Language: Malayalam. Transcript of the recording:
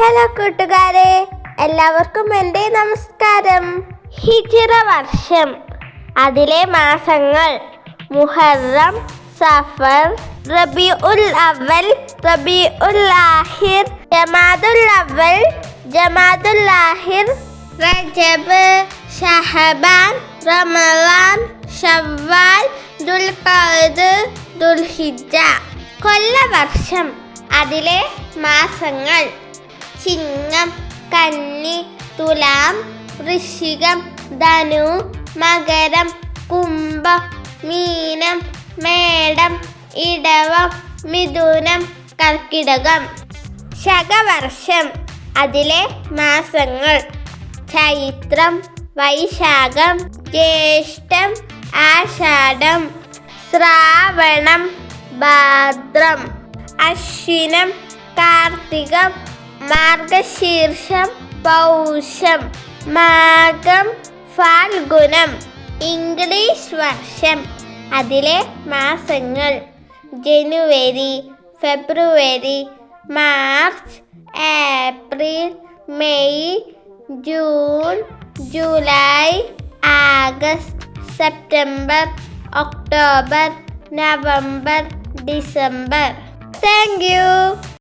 ഹലോ കൂട്ടുകാരെ എല്ലാവർക്കും എന്റെ നമസ്കാരം. ഹിജിറ വർഷം അതിലെ മാസങ്ങൾ മുഹറം സഫർ റബി ഉൽ അവൽ റബി ഉൽ ആഹിർ ജമാദുൽ അവൽ ജമാദുൽ ആഹിർ റജബ് ഷഹബാൻ റമദാൻ ഷവ്വാൽ ദുൽഖഅദ് ദുൽഹിജ്ജ. കൊല്ലവർഷം അതിലെ മാസങ്ങൾ. ചിങ്ങം കന്നി തുലാം വൃശ്ചികം ധനു മകരം കുംഭം മീനം മേടം ഇടവം മിഥുനം കർക്കിടകം. ശകവർഷം അതിലെ മാസങ്ങൾ. ചൈത്രം വൈശാഖം ജ്യേഷ്ഠം ആഷാഢം. ശ്രാവണം ഭാദ്രം. അശ്വിനം കാർത്തികം മാർഗശീർഷം പൗഷം മാഘം ഫാൽഗുനം ഇംഗ്ലീഷ് വർഷം. അതിലെ മാസങ്ങൾ January February March April May June July August September October November December. Thank you.